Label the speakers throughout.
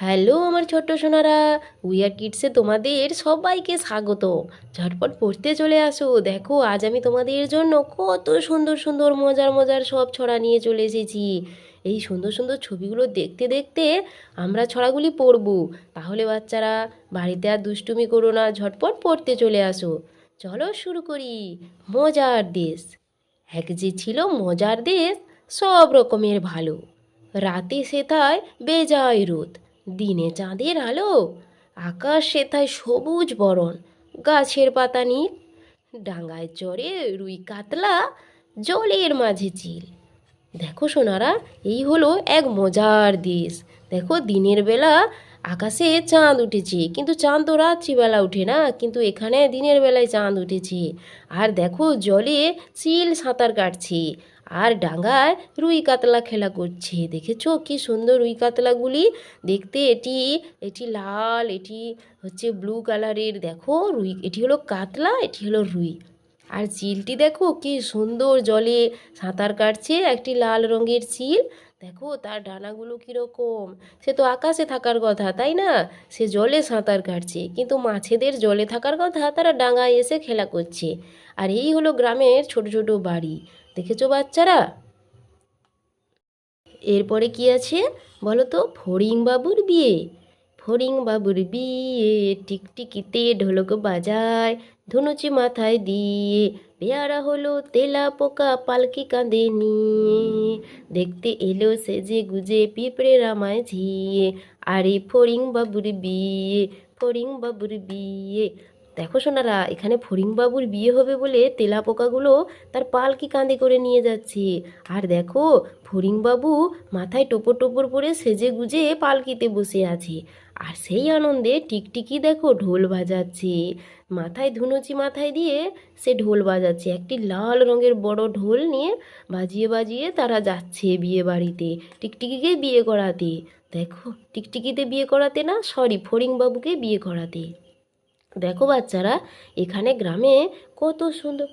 Speaker 1: Hello আমার ছোট্ট Sonara wear কিডসে তোমাদের সবাইকে স্বাগত। ঝটপট পড়তে চলে আসো। দেখো, আজ আমি তোমাদের জন্য কত সুন্দর সুন্দর মজার মজার সব ছড়া নিয়ে চলে এসেছি। এই সুন্দর সুন্দর ছবিগুলো দেখতে দেখতে আমরা ছড়াগুলি পড়ব। তাহলে বাচ্চারা বাড়িতে আর দুষ্টুমি করো না, ঝটপট পড়তে চলে আসো। চলো শুরু করি। মজার দেশ। এক যে ছিল মজার দেশ, সব রকমের ভালো। রাতে সেথায় বেজায় রোদ। দিনে চাঁদের আলো, আকাশ সেথায় সবুজ বরণ, গাছের পাতা নীল ডাঙায় চড়ে রুই কাতলা, জলের মাঝে চিল। দেখো সোনারা, এই হলো এক মজার দেশ দেখো দিনের বেলা আকাশে চাঁদ উঠেছে, কিন্তু চাঁদ তো রাত্রিবেলা উঠে না, কিন্তু এখানে দিনের বেলায় চাঁদ উঠেছে। আর দেখো, জলে চিল সাঁতার কাটছে, আর ডাঙায় রুই কাতলা খেলা করছে। দেখেছ কি সুন্দর রুই কাতলাগুলি? দেখতে এটি এটি লাল, এটি হচ্ছে ব্লু কালারের। দেখো, রুই, এটি হলো কাতলা, এটি হলো রুই। আর চিলটি দেখো, কি সুন্দর জলে সাঁতার কাটছে, একটি লাল রঙের চিল। দেখো তার ডানাগুলো কীরকম? সে তো আকাশে থাকার কথা, তাই না? সে জলে সাঁতার কাটছে, কিন্তু মাছেদের জলে থাকার কথা তারা ডাঙায় এসে খেলা করছে। আর এই হলো গ্রামের ছোট ছোট বাড়ি। দেখেছ বাচ্চারা? এরপরে কি আছে? বলো তো ফড়িং বাবুর বিয়ে। ফড়িং বাবুর বিয়ে, টিকটিকিতে ঢোলক বাজায়, ধনুচি মাথায় দিয়ে, পেয়ারা হলো তেলা পোকা পালকি কাঁধে নিয়ে। দেখতে এলো সেজে গুজে পিঁপড়ে রামায় ঝিয়ে। আরে ফড়িং বাবুর বিয়ে ফড়িং বাবুর বিয়ে। দেখো সোনারা, এখানে ফড়িংবাবুর বিয়ে হবে বলে তেলা পোকাগুলো তার পালকি কাঁধে করে নিয়ে যাচ্ছে। আর দেখো, ফড়িংবাবু মাথায় টোপর টোপর পরে সেজে গুজে পালকিতে বসে আছে। আর সেই আনন্দে টিকটিকি দেখো ঢোল বাজাচ্ছে। মাথায় ধুনুচি মাথায় দিয়ে সে ঢোল বাজাচ্ছে। একটি লাল রঙের বড় ঢোল নিয়ে বাজিয়ে বাজিয়ে তারা যাচ্ছে বিয়ে বাড়িতে, টিকটিকিকে বিয়ে করাতে। দেখো, টিকটিকিতে বিয়ে করাতে না সরি ফড়িংবাবুকে বিয়ে করাতে। দেখো বাচ্চারা, এখানে গ্রামে কত সুন্দর।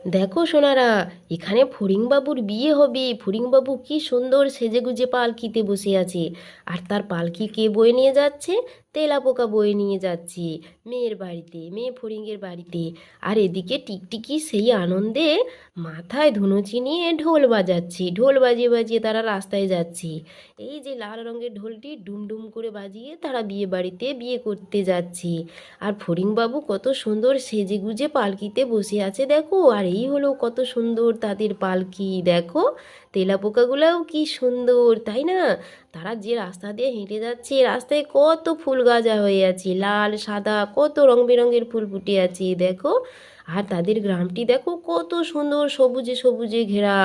Speaker 1: দেখো সোনারা, এখানে ফড়িংবাবুর বিয়ে হবে। ফড়িংবাবু কি সুন্দর সেজেগুজে পালকিতে বসে আছে। আর তার পালকি কে বয়ে নিয়ে যাচ্ছে? তেলা পোকা বয়ে নিয়ে যাচ্ছে। মেয়ের বাড়িতে, মেয়ে ফড়িংয়ের বাড়িতে। আর এদিকে টিকটিকি সেই আনন্দে মাথায় ধুনুচি নিয়ে ঢোল বাজাচ্ছে। ঢোল বাজিয়ে বাজিয়ে তারা রাস্তায় যাচ্ছে। এই যে লাল রঙের ঢোলটি ডুমডুম করে বাজিয়ে তারা বিয়ে বাড়িতে বিয়ে করতে যাচ্ছে। আর ফড়িংবাবু কত সুন্দর সেজে গুজে পালকিতে বসে আছে দেখো। আর এই হলো কত সুন্দর তাদের পালকি, দেখো। তেলা পোকাগুলোও কি সুন্দর, তাই না? তারা যে রাস্তা দিয়ে হেঁটে যাচ্ছে, রাস্তায় কত ফুল গাজা হয়ে আছে, লাল, সাদা, কত রং বেরঙের ফুল ফুটে আছে, দেখো। আর তাদের গ্রামটি দেখো, কত সুন্দর সবুজে সবুজে ঘেরা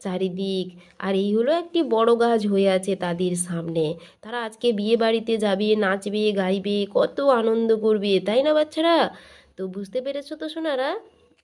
Speaker 1: চারিদিক। আর এই হলো একটি বড় গাছ হয়ে আছে তাদের সামনে। তারা আজকে বিয়ে বাড়িতে যাবে, নাচবে, গাইবে, কত আনন্দ করবে, তাই না বাচ্চারা? তো বুঝতে পেরেছ তো সোনারা?